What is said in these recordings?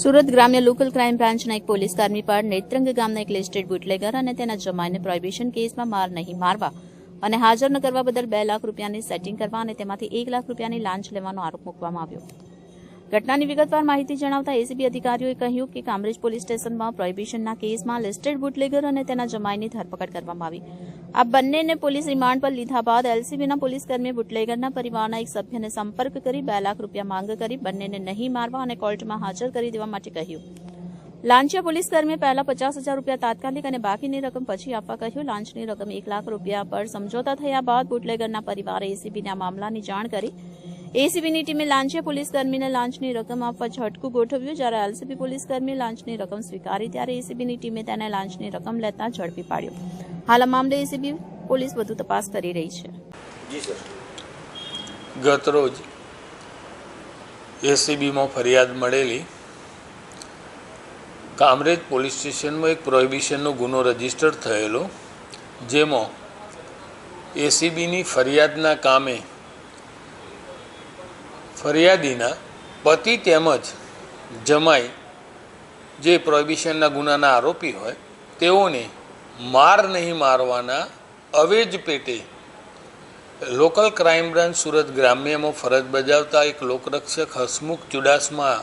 સુરત ગ્રામ્ય local crime બ્રાન્ચના એક પોલીસ કર્મી પર નેત્રંગ ગામના એક લિસ્ટેડ બુટલેગર અને તેના જમાઈને પ્રોહિબિશન કેસમાં માર નહીં મારવા અને હાજર ન કરવા બદલ બે લાખ રૂપિયાની સેટિંગ કરવા અને તેમાંથી એક લાખ રૂપિયાની લાંચ લેવાનો આરોપ મૂકવામાં આવ્યો. ઘટનાની વિગતવાર માહિતી જણાવતા એસીબી અધિકારીઓએ કહ્યું કે કામરેજ પોલીસ સ્ટેશનમાં પ્રોહિબિશનના કેસમાં લિસ્ટેડ બુટલેગર અને તેના જમાઈની ધરપકડ કરવામાં આવી. આ બંનેને પોલીસ રિમાન્ડ પર લીધા બાદ એલસીબીના પોલીસકર્મીએ બુટલેગરના પરિવારના એક સભ્યને સંપર્ક કરી બે લાખ રૂપિયા માંગ કરી બંનેને નહીં મારવા અને કોર્ટમાં હાજર કરી દેવા માટે કહ્યું. લાંચિયા પોલીસકર્મીએ પહેલા પચાસ હજાર રૂપિયા તાત્કાલિક અને બાકીની રકમ પછી આપવા કહ્યું. લાંચની રકમ એક લાખ રૂપિયા પર સમજોતા થયા બાદ બુટલેગરના પરિવારે એસીબીને મામલાની જાણ કરી. એસીબીની ટીમે લાંચિયા પોલીસકર્મીને લાંચની રકમ આપવા ઝટકું ગોઠવ્યું. જ્યારે એલસીબી પોલીસકર્મી લાંચની રકમ સ્વીકારી, ત્યારે એસીબીની ટીમે તેને લાંચની રકમ લેતા ઝડપી પાડ્યો. હાલ આ મામલે એસીબી પોલીસ વધુ તપાસ કરી રહી છે. ગતરોજ એસીબીમાં ફરિયાદ મળેલી કામરેજ પોલીસ સ્ટેશનમાં એક પ્રોહિબિશનનો ગુનો રજિસ્ટર થયેલો, જેમાં એસીબીની ફરિયાદના કામે ફરિયાદીના પતિ તેમજ જમાઈ જે પ્રોહિબિશનના ગુનાના આરોપી હોય, તેઓને માર નહીં મારવાના અવેજ પેટે લોકલ ક્રાઇમ બ્રાન્ચ સુરત ગ્રામ્યમાં ફરજ બજાવતા એક લોકરક્ષક હસમુખ ચુડાસમા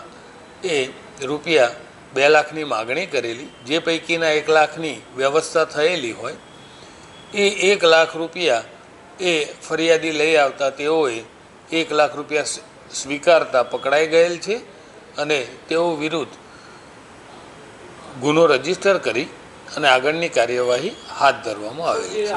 એ રૂપિયા બે લાખની માગણી કરેલી, જે પૈકીના એક લાખની વ્યવસ્થા થયેલી હોય, એ એક લાખ રૂપિયા એ ફરિયાદી લઈ આવતા તેઓએ એક લાખ રૂપિયા સ્વીકારતા પકડાઈ ગયેલ છે અને તેઓ વિરુદ્ધ ગુનો રજિસ્ટર કરી અને આગળની કાર્યવાહી હાથ ધરવામાં આવેલી છે.